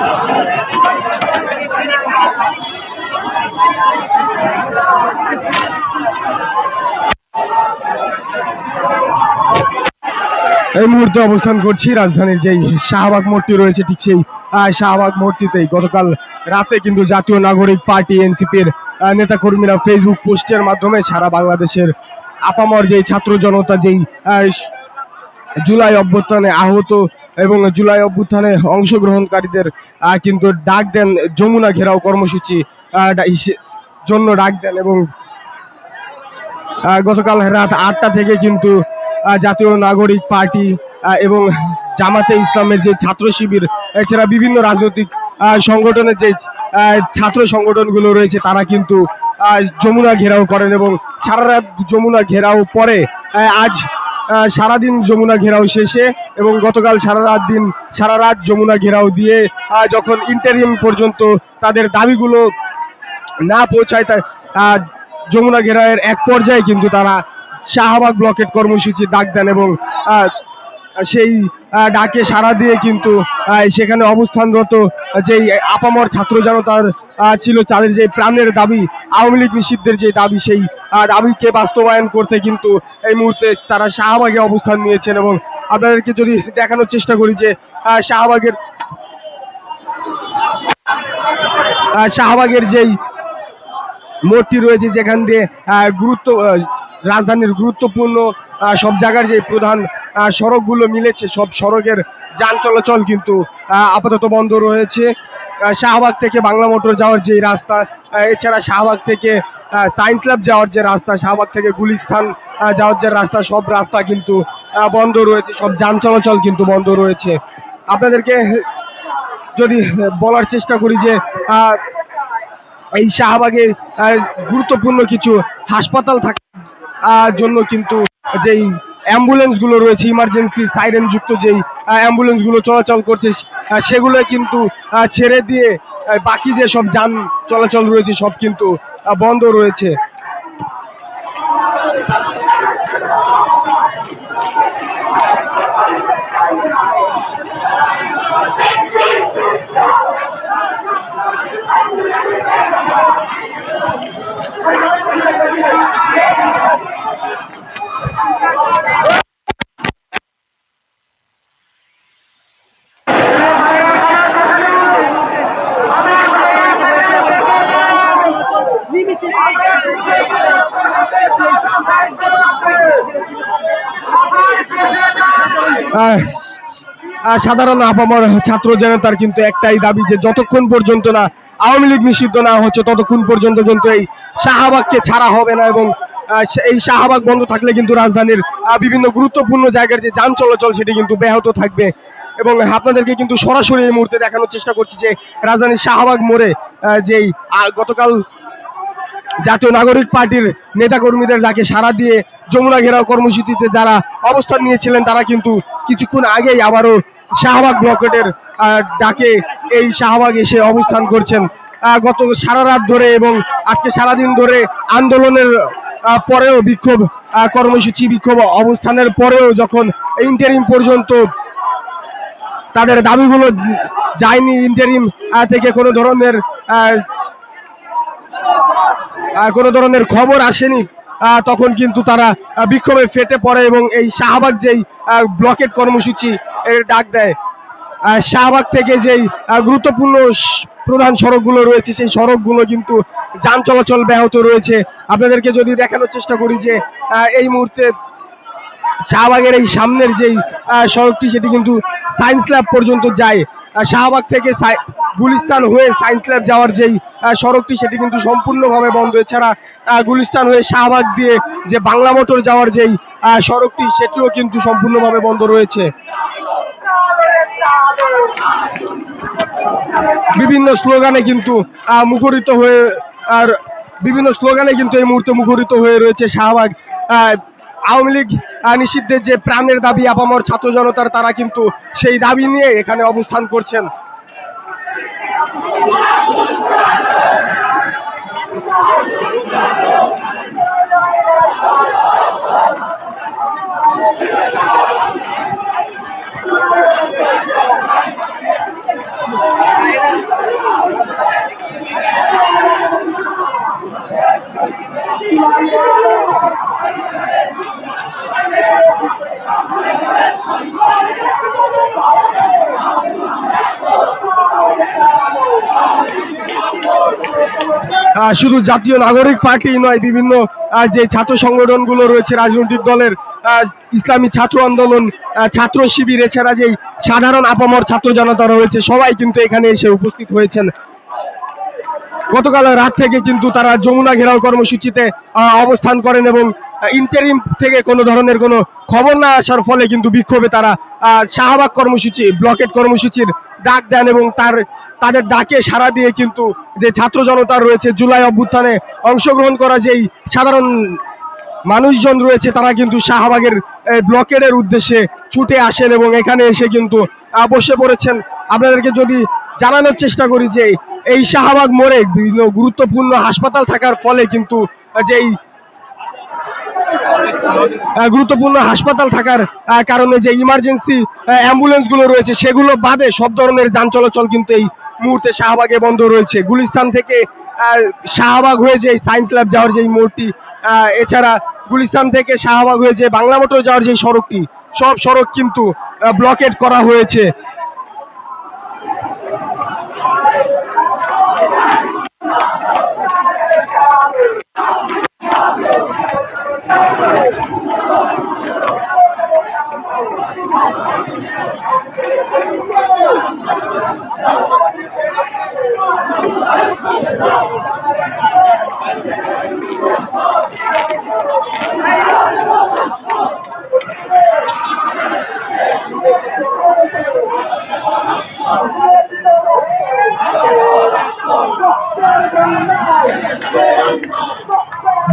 এই মুহূর্তে অবস্থান করছি রাজধানীর যেই শাহবাগ মূর্তি রয়েছে, ঠিক সেই শাহবাগ মূর্তিতেই। গতকাল রাতে কিন্তু জাতীয় নাগরিক পার্টি, এনসিপির নেতা কর্মীরা ফেসবুক পোস্টের মাধ্যমে সারা বাংলাদেশের আপামর যেই ছাত্র জনতা, যেই জুলাই অভ্যুত্থানে আহত এবং জুলাই অভ্যুত্থানে অংশগ্রহণকারীদের কিন্তু ডাক দেন যমুনা ঘেরাও কর্মসূচি জন্য ডাক দেন এবং গতকাল রাত আটটা থেকে কিন্তু জাতীয় নাগরিক পার্টি এবং জামাতে ইসলামের যে ছাত্র শিবির, এছাড়া বিভিন্ন রাজনৈতিক সংগঠনের যে ছাত্র সংগঠনগুলো রয়েছে, তারা কিন্তু যমুনা ঘেরাও করেন এবং সারা রাত যমুনা ঘেরাও পরে আজ সারাদিন যমুনা ঘেরাও শেষে এবং গতকাল সারা রাত দিন, সারা রাত যমুনা ঘেরাও দিয়ে যখন ইন্টারিম পর্যন্ত তাদের দাবিগুলো না পৌঁছায় যমুনা ঘেরাওয়ের এক পর্যায়ে কিন্তু তারা শাহবাগ ব্লকেট কর্মসূচি ডাক দেন এবং সেই ডাকে সাড়া দিয়ে কিন্তু সেখানে অবস্থানরত যেই আপামর ছাত্র জনতার ছিল তাদের যে প্রাণের দাবি, আওয়ামী লীগ নিষিদ্ধের যে দাবি, সেই দাবিকে বাস্তবায়ন করতে কিন্তু এই মুহূর্তে তারা শাহবাগে অবস্থান নিয়েছেন এবং আপনাদেরকে যদি দেখানোর চেষ্টা করি যে শাহবাগের শাহবাগের যেই মূর্তি রয়েছে যেখান দিয়ে গুরুত্ব রাজধানীর গুরুত্বপূর্ণ সব জায়গার যে প্রধান সড়কগুলো মিলেছে, সব সড়কের যান চলাচল কিন্তু আপাতত বন্ধ রয়েছে। শাহবাগ থেকে বাংলা মোটর যাওয়ার যে রাস্তা এছাড়া শাহবাগ থেকে সায়েন্স ক্লাব যাওয়ার যে রাস্তা, শাহবাগ থেকে গুলিস্থান যাওয়ার যে রাস্তা, সব রাস্তা কিন্তু বন্ধ রয়েছে, সব যান চলাচল কিন্তু বন্ধ রয়েছে। আপনাদেরকে যদি বলার চেষ্টা করি যে এই শাহবাগে গুরুত্বপূর্ণ কিছু হাসপাতাল থাকার জন্য কিন্তু যেই অ্যাম্বুলেন্সগুলো রয়েছে ইমার্জেন্সি সাইরেন যুক্ত যেই অ্যাম্বুলেন্সগুলো চলাচল করছে সেগুলো কিন্তু ছেড়ে দিয়ে বাকি যে সব যান চলাচল রয়েছে সব কিন্তু বন্ধ রয়েছে। সাধারণ আপামর ছাত্র জনতার কিন্তু একটাই দাবি যে যতক্ষণ পর্যন্ত না আওয়ামী লীগ নিষিদ্ধ না হচ্ছে, ততক্ষণ পর্যন্ত কিন্তু এই শাহবাগকে ছাড়া হবে না এবং এই শাহবাগ বন্ধ থাকলে কিন্তু রাজধানীর বিভিন্ন গুরুত্বপূর্ণ জায়গার যে যান চলাচল সেটি কিন্তু ব্যাহত থাকবে। এবং আপনাদেরকে কিন্তু সরাসরি এই মুহূর্তে দেখানোর চেষ্টা করছি যে রাজধানীর শাহবাগ মোড়ে যেই গতকাল জাতীয় নাগরিক পার্টির নেতাকর্মীদের ডাকে সাড়া দিয়ে যমুনা ঘেরাও কর্মসূচিতে যারা অবস্থান নিয়েছিলেন, তারা কিন্তু কিছুক্ষণ আগেই আবারও শাহবাগ ব্লকেটের ডাকে এই শাহবাগ এসে অবস্থান করছেন। গত সারা রাত ধরে এবং আজকে সারাদিন ধরে আন্দোলনের পরেও বিক্ষোভ কর্মসূচি বিক্ষোভ অবস্থানের পরেও যখন ইন্টারিম পর্যন্ত তাদের দাবিগুলো যায়নি ইন্টারিম থেকে কোনো ধরনের কোনো ধরনের খবর আসেনি তখন কিন্তু তারা বিক্ষোভে ফেটে পড়ে এবং এই শাহবাগ যেই আহ, ব্লকেট কর্মসূচি এর ডাক দেয়। শাহবাগ থেকে যেই গুরুত্বপূর্ণ প্রধান সড়কগুলো রয়েছে সেই সড়কগুলো কিন্তু যান চলাচল ব্যাহত রয়েছে। আপনাদেরকে যদি দেখানোর চেষ্টা করি যে এই মুহূর্তে শাহবাগের এই সামনের যেই সড়কটি সেটি কিন্তু সায়েন্স ল্যাব পর্যন্ত যায়। শাহবাগ থেকে গুলিস্তান হয়ে সায়েন্স ল্যাব যাওয়ার যেই সড়কটি, সেটি কিন্তু সম্পূর্ণভাবে বন্ধ। এছাড়া গুলিস্তান হয়ে শাহবাগ দিয়ে যে বাংলা মোটর যাওয়ার যেই সড়কটি, সেটিও কিন্তু সম্পূর্ণভাবে বন্ধ রয়েছে। বিভিন্ন স্লোগানে কিন্তু মুখরিত হয়ে, আর বিভিন্ন স্লোগানে কিন্তু এই মুহূর্তে মুখরিত হয়ে রয়েছে শাহবাগ আওয়ামী লীগ নিষিদ্ধের যে প্রাণের দাবি আপামর ছাত্র জনতার, তারা কিন্তু সেই দাবি নিয়ে এখানে অবস্থান করছেন। শুধু জাতীয় নাগরিক পার্টি নয়, বিভিন্ন যে ছাত্র সংগঠনগুলো রয়েছে, রাজনৈতিক দলের ইসলামী ছাত্র আন্দোলন ছাত্র শিবির, এছাড়া যেই সাধারণ আপামর ছাত্র জনতা রয়েছে, সবাই কিন্তু এখানে এসে উপস্থিত হয়েছেন। গতকাল রাত থেকে কিন্তু তারা যমুনা ঘেরাও কর্মসূচিতে অবস্থান করেন এবং ইন্টারিম থেকে কোনো ধরনের কোনো খবর না আসার ফলে কিন্তু বিক্ষোভে তারা শাহবাগ কর্মসূচি, ব্লকেট কর্মসূচির ডাক দেন এবং তার, তাদের ডাকে সাড়া দিয়ে কিন্তু যে ছাত্র জনতা রয়েছে, জুলাই অভ্যুত্থানে অংশগ্রহণ করা যেই সাধারণ মানুষজন রয়েছে, তারা কিন্তু শাহবাগের ব্লকেডের উদ্দেশ্যে ছুটে আসেন এবং এখানে এসে কিন্তু বসে পড়েছেন। আপনাদেরকে যদি জানানোর চেষ্টা করি যে, এই শাহবাগ মোড়ে বিভিন্ন গুরুত্বপূর্ণ হাসপাতাল থাকার ফলে কিন্তু যেই গুরুত্বপূর্ণ হাসপাতাল থাকার কারণে যে ইমার্জেন্সি অ্যাম্বুলেন্সগুলো রয়েছে, সেগুলো বাদে সব ধরনের যান চলাচল কিন্তু এই মুহূর্তে শাহবাগে বন্ধ রয়েছে। গুলিস্তান থেকে শাহবাগ হয়ে যে সায়েন্স ক্লাব যাওয়ার যে মোড়টি এছাড়া গুলিস্তান থেকে শাহবাগ হয়ে যে বাংলা মোটর যাওয়ার যে সড়কটি, সব সড়ক কিন্তু ব্লকেট করা হয়েছে।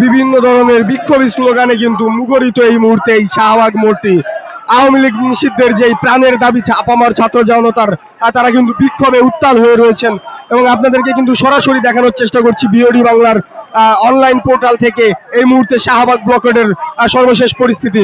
বিভিন্ন ধরনের বিক্ষোভী স্লোগানে কিন্তু মুখরিত এই মুহূর্তে এই শাহবাগ মোড়টি আওয়ামী লীগ নিষিদ্ধের যে প্রাণের দাবি আপামার ছাত্র জনতার তারা কিন্তু বিক্ষোভে উত্তাল হয়ে রয়েছেন। এবং আপনাদেরকে কিন্তু সরাসরি দেখানোর চেষ্টা করছি বিওডি বাংলার অনলাইন পোর্টাল থেকে এই মুহূর্তে শাহবাগ ব্লকেটের সর্বশেষ পরিস্থিতি।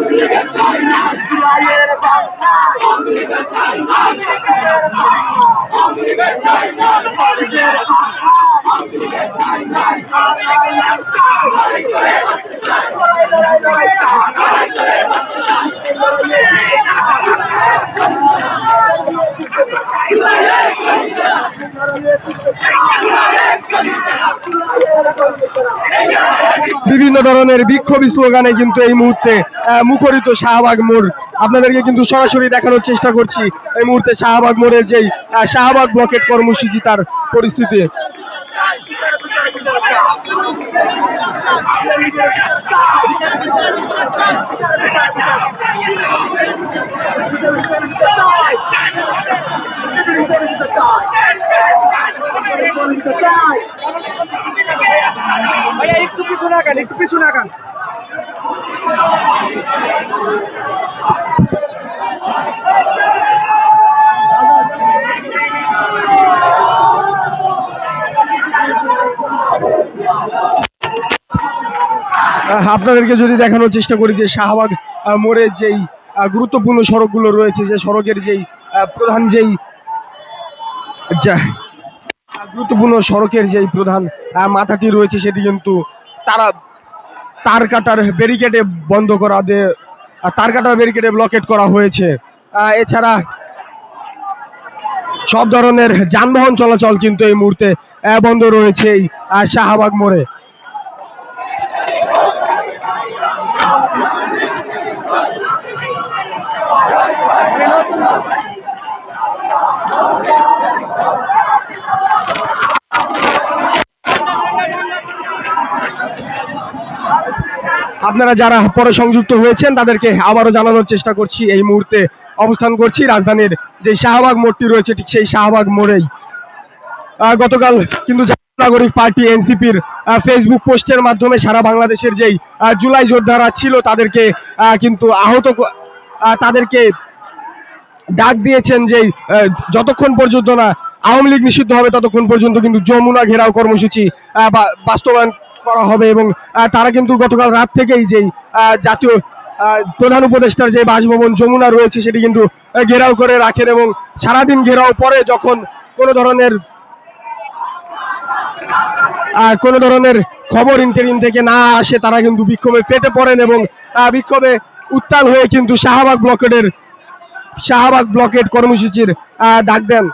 Yeah. বিভিন্ন ধরনের বিক্ষোভী স্লোগানে কিন্তু এই মুহূর্তে মুখরিত শাহবাগ মোড়। আপনাদেরকে কিন্তু সরাসরি দেখানোর চেষ্টা করছি এই মুহূর্তে শাহবাগ মোড়ের যেই শাহবাগ ব্লকেট কর্মসূচি তার পরিস্থিতি। আপনাদেরকে যদি দেখানোর চেষ্টা করি যে শাহবাগ মোড়ের যেই গুরুত্বপূর্ণ সড়কগুলো রয়েছে যে সড়কের যেই প্রধান যেই গুরুত্বপূর্ণ সড়কের যেই প্রধান মাথাটি রয়েছে সেটি কিন্তু তারা তার কাটার ব্যারিকেডে বন্ধ করা আহ, তার কাটার ব্যারিকেডে ব্লকেট করা হয়েছে। এছাড়া সব ধরনের যানবাহন চলাচল কিন্তু এই মুহূর্তে বন্ধ রয়েছে এই শাহবাগ মোড়ে। আপনারা যারা পরে সংযুক্ত হয়েছেন তাদেরকে আবারও জানানোর চেষ্টা করছি এই মুহূর্তে অবস্থান করছি। রাজধানীর যে শাহবাগ মোড়টি রয়েছে ঠিক সেই শাহবাগ মোড়েই। গতকাল কিন্তু নাগরিক পার্টি এনসিপির ফেসবুক পোস্টের মাধ্যমে সারা বাংলাদেশের যেই জুলাই যোদ্ধারা ছিল তাদেরকে কিন্তু আহত আহ, তাদেরকে ডাক দিয়েছেন যে যতক্ষণ পর্যন্ত না আওয়ামী লীগ নিষিদ্ধ হবে, ততক্ষণ পর্যন্ত কিন্তু যমুনা ঘেরাও কর্মসূচি বাস্তবায়ন করা হবে এবং তারা কিন্তু গতকাল রাত থেকেই যেই জাতীয় প্রধান উপদেষ্টার যে বাসভবন যমুনা রয়েছে, সেটি কিন্তু ঘেরাও করে রাখেন এবং সারাদিন ঘেরাও পরে যখন কোনো ধরনের কোনো ধরনের খবর ইন্টারিম থেকে না আসে, তারা কিন্তু বিক্ষোভে পেটে পড়েন এবং বিক্ষোভে উত্তাল হয়ে কিন্তু শাহবাগ ব্লকেটের শাহবাগ ব্লকেট কর্মসূচির ডাক দেন।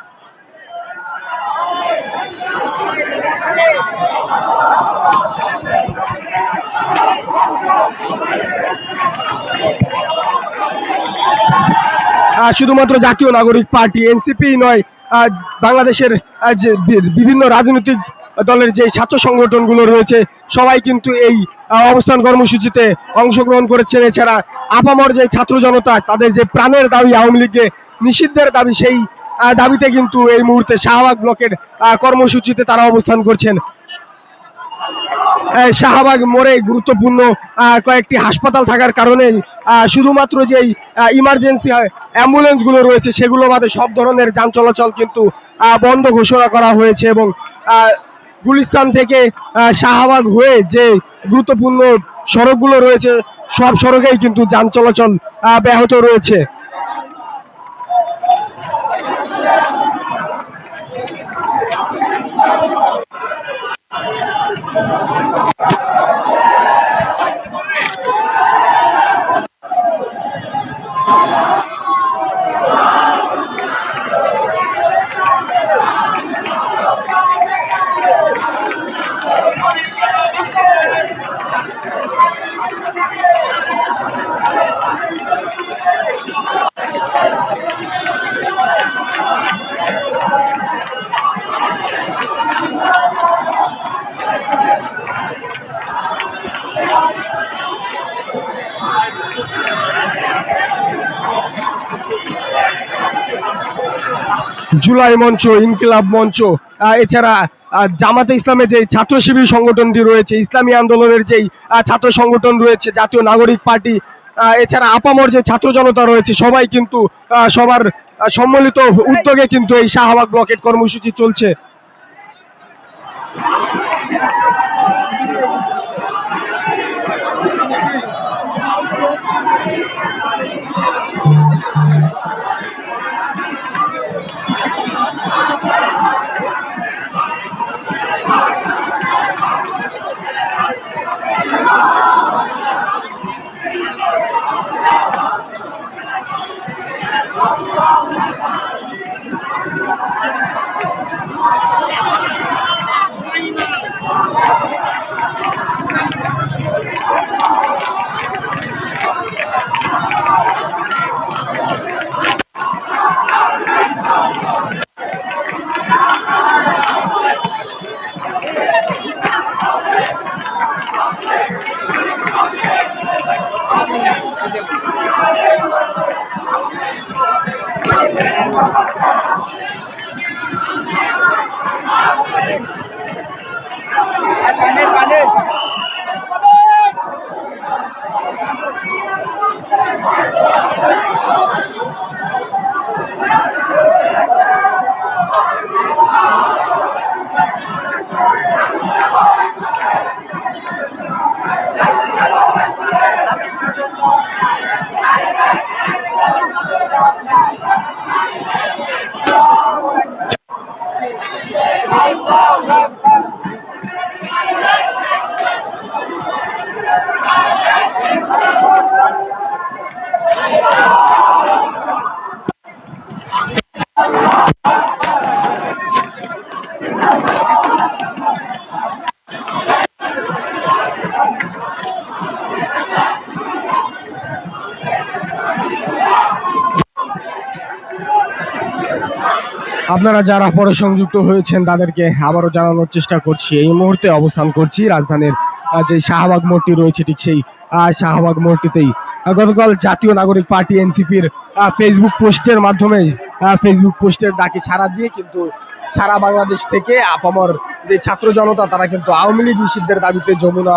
শুধুমাত্র জাতীয় নাগরিক পার্টি, এনসিপি নয় বাংলাদেশের বিভিন্ন রাজনৈতিক দলের যে ছাত্র সংগঠনগুলো রয়েছে, সবাই কিন্তু এই অবস্থান কর্মসূচিতে অংশগ্রহণ করেছেন। এছাড়া আপামর যে ছাত্র জনতা, তাদের যে প্রাণের দাবি আওয়ামী লীগকে নিষিদ্ধের দাবি, সেই দাবিতে কিন্তু এই মুহূর্তে শাহবাগ ব্লকের কর্মসূচিতে তারা অবস্থান করছেন। শাহবাগ মোড়ে গুরুত্বপূর্ণ কয়েকটি হাসপাতাল থাকার কারণে শুধুমাত্র যেই ইমার্জেন্সি অ্যাম্বুলেন্সগুলো রয়েছে, সেগুলো বাদে সব ধরনের যান চলাচল কিন্তু বন্ধ ঘোষণা করা হয়েছে এবং গুলিস্তান থেকে শাহবাগ হয়ে যে গুরুত্বপূর্ণ সড়কগুলো রয়েছে সব সড়কেই কিন্তু যান চলাচল ব্যাহত রয়েছে। জুলাই মঞ্চ, ইনকিলাব মঞ্চ এছাড়া জামাতে ইসলামের যে ছাত্র শিবির সংগঠনটি রয়েছে, ইসলামী আন্দোলনের যেই ছাত্র সংগঠন রয়েছে, জাতীয় নাগরিক পার্টি এছাড়া আপামর যে ছাত্র জনতা রয়েছে, সবাই কিন্তু সবার সম্মিলিত উদ্যোগে কিন্তু এই শাহবাগ ব্লকেট কর্মসূচি চলছে। আপনারা যারা পরে সংযুক্ত হয়েছেন, তাদেরকে আবারও জানানোর চেষ্টা করছি। এই মুহূর্তে অবস্থান করছি রাজধানীর যে শাহবাগ মোড়টি রয়েছে, ঠিক সেই শাহবাগ মোড়টিতেই। গতকাল জাতীয় নাগরিক পার্টি এনসিপির ফেসবুক পোস্টের মাধ্যমে ফেসবুক পোস্টের ডাকে সাড়া দিয়ে কিন্তু সারা বাংলাদেশ থেকে আপামর যে ছাত্র জনতা, তারা কিন্তু আওয়ামী লীগ নিষিদ্ধের দাবিতে যমুনা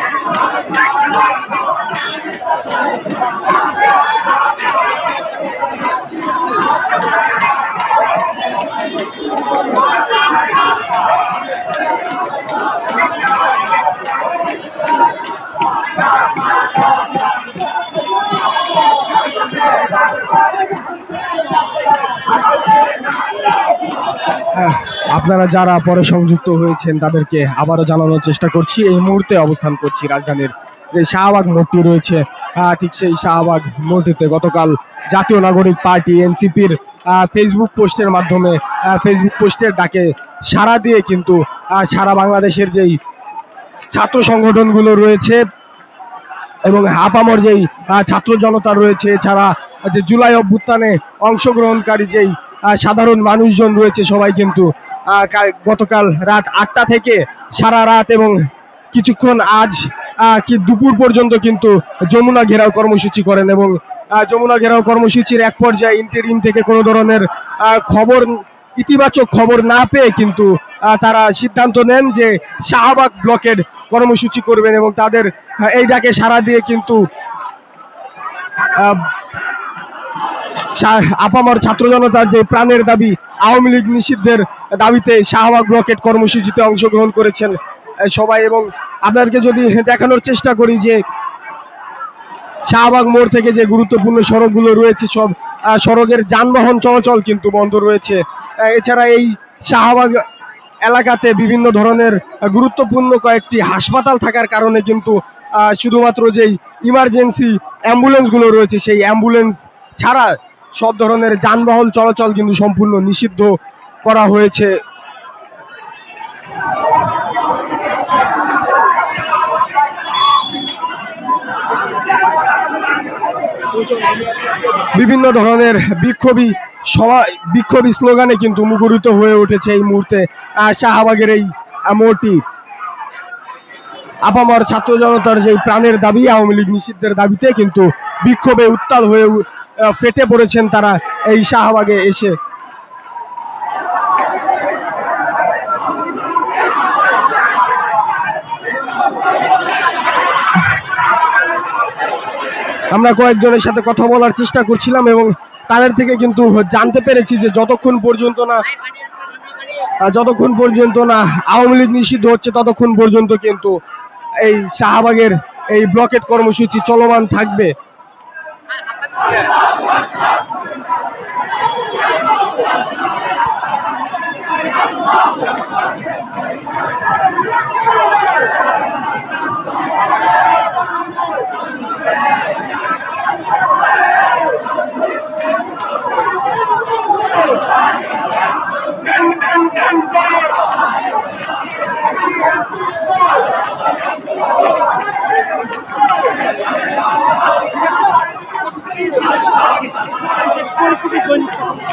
আপনারা যারা পরে সংযুক্ত হয়েছেন, তাদেরকে আবারও জানানোর চেষ্টা করছি। এই মুহূর্তে অবস্থান করছি রাজধানীর যে শাহবাগ মোড়টি রয়েছে। ঠিক সেই শাহবাগ মোড়টিতে গতকাল জাতীয় নাগরিক পার্টি এনসিপির ফেসবুক পোস্টের মাধ্যমে ফেসবুক পোস্টের ডাকে সাড়া দিয়ে কিন্তু সারা বাংলাদেশের যেই ছাত্র সংগঠনগুলো রয়েছে এবং আপামর যেই ছাত্র জনতা রয়েছে, এছাড়া যে জুলাই অভ্যুত্থানে অংশগ্রহণকারী যেই সাধারণ মানুষজন রয়েছে সবাই কিন্তু গতকাল রাত আটটা থেকে সারা রাত এবং কিছুক্ষণ আজ কি দুপুর পর্যন্ত কিন্তু যমুনা ঘেরাও কর্মসূচি করেন এবং যমুনা ঘেরাও কর্মসূচির এক পর্যায়ে ইন্টারিম থেকে কোনো ধরনের খবর, ইতিবাচক খবর না পেয়ে কিন্তু তারা সিদ্ধান্ত নেন যে শাহবাগ ব্লকের কর্মসূচি করবেন এবং তাদের এই ডাকে সাড়া দিয়ে কিন্তু আপামর ছাত্র জনতার যে প্রাণের দাবি, আওয়ামী লীগ নিষিদ্ধের দাবিতে শাহবাগ ব্লকেট কর্মসূচিতে অংশগ্রহণ করেছেন সবাই এবং আপনাদেরকে যদি দেখানোর চেষ্টা করি যে শাহবাগ মোড় থেকে যে গুরুত্বপূর্ণ সড়কগুলো রয়েছে, সব সড়কের যানবাহন চলাচল কিন্তু বন্ধ রয়েছে। এছাড়া এই শাহবাগ এলাকাতে বিভিন্ন ধরনের গুরুত্বপূর্ণ কয়েকটি হাসপাতাল থাকার কারণে কিন্তু শুধুমাত্র যেই ইমার্জেন্সি অ্যাম্বুলেন্সগুলো রয়েছে, সেই অ্যাম্বুলেন্স ছাড়া সব ধরনের যানবাহন চলাচল কিন্তু সম্পূর্ণ নিষিদ্ধ করা হয়েছে। বিভিন্ন ধরনের বিক্ষোভী সভা বিক্ষোভী স্লোগানে কিন্তু মুখরিত হয়ে উঠেছে এই মুহূর্তে শাহবাগের এই মোড়টি আপামর ছাত্র জনতার যে প্রাণের দাবি, আওয়ামী লীগ নিষিদ্ধের দাবিতে কিন্তু বিক্ষোভে উত্তাল হয়ে ফেটে পড়েছেন তারা এই শাহবাগে এসে। আমরা কয়েকজনের সাথে কথা বলার চেষ্টা করছিলাম এবং তাদের থেকে কিন্তু জানতে পেরেছি যে যতক্ষণ পর্যন্ত না যতক্ষণ পর্যন্ত না আওয়ামী লীগ নিষিদ্ধ হচ্ছে, ততক্ষণ পর্যন্ত কিন্তু এই শাহবাগের এই ব্লকেট কর্মসূচি চলমান থাকবে। হ্যাঁ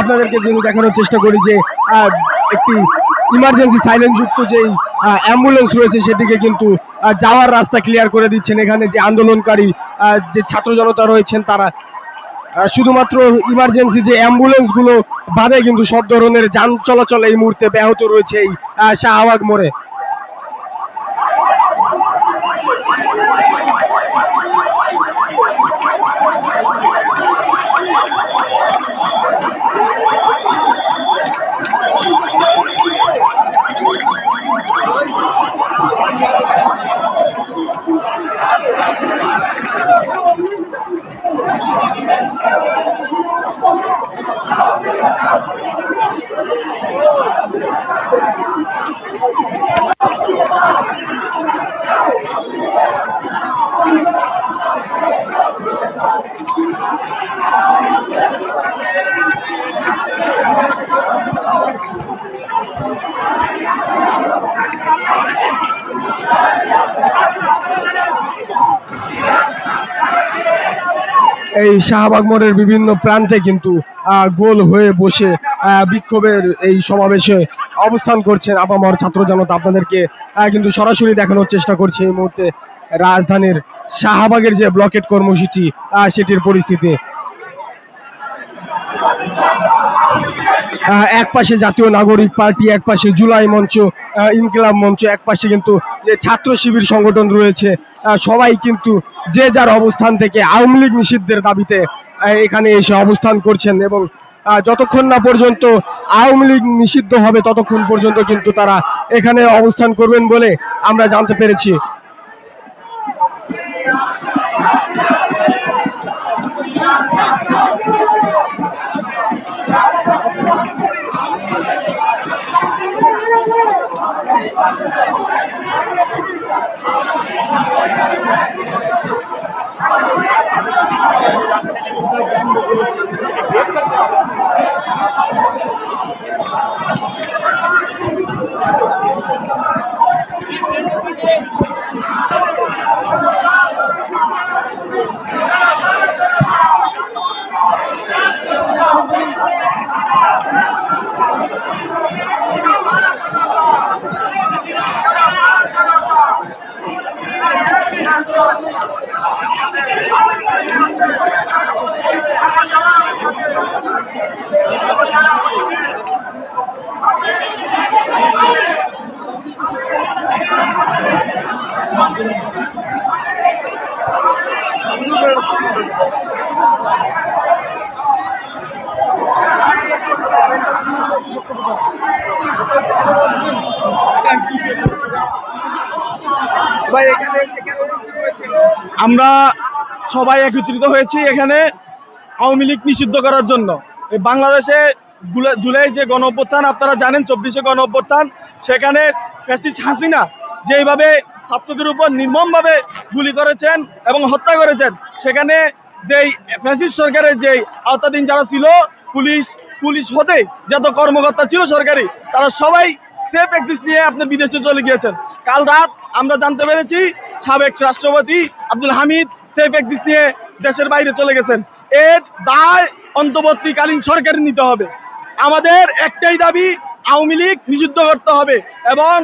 আপনাদেরকে যদি দেখানোর চেষ্টা করি যে একটি ইমার্জেন্সি সাইলেন্ট যুক্ত যেই অ্যাম্বুলেন্স রয়েছে সেদিকে কিন্তু যাওয়ার রাস্তা ক্লিয়ার করে দিচ্ছেন। এখানে যে আন্দোলনকারী যে ছাত্র জনতা রয়েছেন তারা শুধুমাত্র ইমার্জেন্সি যে অ্যাম্বুলেন্সগুলো বাদে কিন্তু সব ধরনের যান চলাচল এই মুহূর্তে ব্যাহত রয়েছে এই শাহবাগ মোড়ে। এই শাহবাগ মোড়ের বিভিন্ন প্রান্তে কিন্তু গোল হয়ে বসে বিক্ষোভের এই সমাবেশে অবস্থান করছেন আপামর ছাত্র জনতা। আপনাদেরকে কিন্তু সরাসরি দেখানোর চেষ্টা করছে এই মুহূর্তে রাজধানীর শাহবাগের যে ব্লকেট কর্মসূচি সেটির পরিস্থিতি। এক পাশে জাতীয় নাগরিক পার্টি, এক পাশে জুলাই মঞ্চ ইনকিলাব মঞ্চ, এক পাশে কিন্তু যে ছাত্র শিবির সংগঠন রয়েছে সবাই কিন্তু যে যার অবস্থান থেকে আওয়ামী লীগ নিষিদ্ধের দাবিতে এখানে এসে অবস্থান করছেন এবং যতক্ষণ না পর্যন্ত আওয়ামী লীগ নিষিদ্ধ হবে, ততক্ষণ পর্যন্ত কিন্তু তারা এখানে অবস্থান করবেন বলে আমরা জানতে পেরেছি ভাই এখানে এখানে কি হয়েছে? আমরা সবাই একত্রিত হয়েছি এখানে আওয়ামী লীগ নিষিদ্ধ করার জন্য। এই বাংলাদেশে জুলাই যে গণ আপনারা জানেন, চব্বিশে গণ সেখানে ফ্যাসিস্ট হাসিনা যেইভাবে ছাত্রদের উপর নির্মমভাবে গুলি করেছেন এবং হত্যা করেছেন, সেখানে যেই ফ্যাসিস্ট সরকারের যেই আওতাধীন যারা ছিল, পুলিশ পুলিশ হতে যত কর্মকর্তা ছিল সরকারি, তারা সবাই সেফ এক্সিস নিয়ে আপনি বিদেশে চলে গিয়েছেন। কাল রাত আমরা জানতে পেরেছি সাবেক রাষ্ট্রপতি আব্দুল হামিদ সেফ এক্সিস নিয়ে দেশের বাইরে চলে গেছেন। এর দায় অন্তর্বর্তীকালীন সরকার নিতে হবে। আমাদের একটাই দাবি, আওয়ামী লীগ নিযুদ্ধ করতে হবে এবং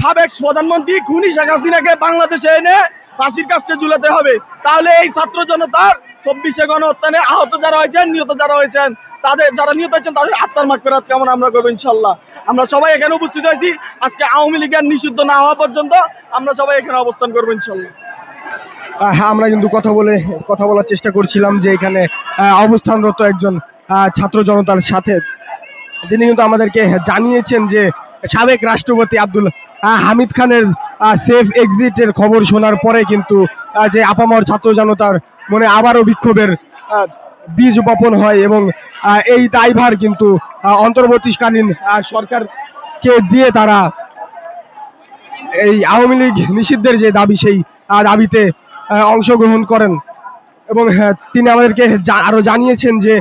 সাবেক প্রধানমন্ত্রী খুনি শেখ হাসিনাকে বাংলাদেশে এনে ফাঁসির কাছে ঝুলাতে হবে। তাহলে এই ছাত্র জনতার চব্বিশে গণহত্যানে আহত যারা হয়েছেন, নিহত যারা হয়েছেন তাদের যারা নিহত হয়েছেন তাদের আত্মার মাঠ ফেরাত কেমন আমরা করব ইনশাল্লাহ। আমরা সবাই এখানে উপস্থিত হয়েছি। আজকে আওয়ামী লীগের নিষিদ্ধ না হওয়া পর্যন্ত আমরা সবাই এখানে অবস্থান করব ইনশাল্লাহ। আহ, আমরা কিন্তু কথা বলে কথা বলার চেষ্টা করছিলাম যে এখানে অবস্থানরত একজন ছাত্র জনতার সাথে। তিনি কিন্তু আমাদেরকে জানিয়েছেন যে সাবেক রাষ্ট্রপতি আব্দুল হামিদ খানের সেফ এক্সিটের খবর শোনার পরে কিন্তু যে আপামর ছাত্র জনতার মনে আবারও বিক্ষোভের বীজ বপন হয় এবং এই দায়ভার কিন্তু অন্তর্বর্তীকালীন সরকারকে দিয়ে তারা এই আওয়ামী লীগ নিষিদ্ধের যে দাবি সেই দাবিতে অংশগ্রহণ করেন। এবং হ্যাঁ, তিনি আমাদেরকে আরও জানিয়েছেন যে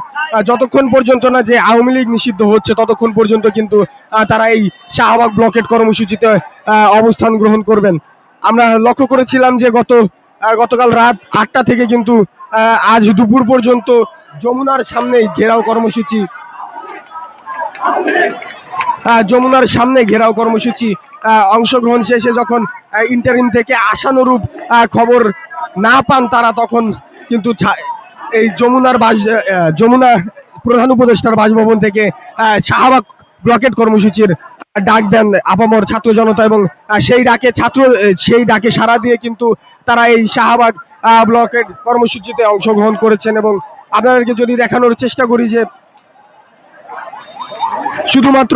যতক্ষণ পর্যন্ত না যে আওয়ামী লীগ নিষিদ্ধ হচ্ছে ততক্ষণ পর্যন্ত কিন্তু তারা এই শাহবাগ ব্লকেট কর্মসূচিতে অবস্থান গ্রহণ করবেন। আমরা লক্ষ্য করেছিলাম যে গত গতকাল রাত আটটা থেকে কিন্তু আজ দুপুর পর্যন্ত যমুনার সামনেই ঘেরাও কর্মসূচি। যমুনার সামনে ঘেরাও কর্মসূচি। অংশগ্রহণ শেষে যখন ইন্টারিম থেকে আশানুরূপ খবর না পান তারা তখন কিন্তু এই যমুনার বাস যমুনা প্রধান উপদেষ্টার বাসভবন থেকে শাহবাগ ব্লকেট কর্মসূচির ডাক দেন আপামর ছাত্র জনতা এবং সেই ডাকে ছাত্র সেই ডাকে সাড়া দিয়ে কিন্তু তারা এই শাহবাগ ব্লকেট কর্মসূচিতে অংশগ্রহণ করেছেন এবং আপনাদেরকে যদি দেখানোর চেষ্টা করি যে শুধুমাত্র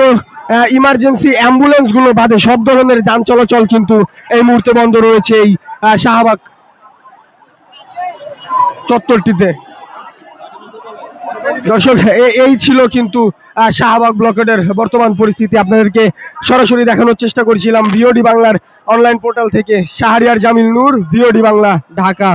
ইমার্জেন্সি অ্যাম্বুলেন্সগুলো বাদে সব ধরনের যান চলাচল কিন্তু এই মুহূর্তে বন্ধ রয়েছে এই শাহবাগ চত্বরটিতে। দর্শক এই ছিল কিন্তু শাহবাগ ব্লকেটের বর্তমান পরিস্থিতি। আপনাদেরকে সরাসরি দেখানোর চেষ্টা করছিলাম বিওডি বাংলার অনলাইন পোর্টাল থেকে। শাহরিয়ার জামিল নূর বিওডি বাংলা, ঢাকা।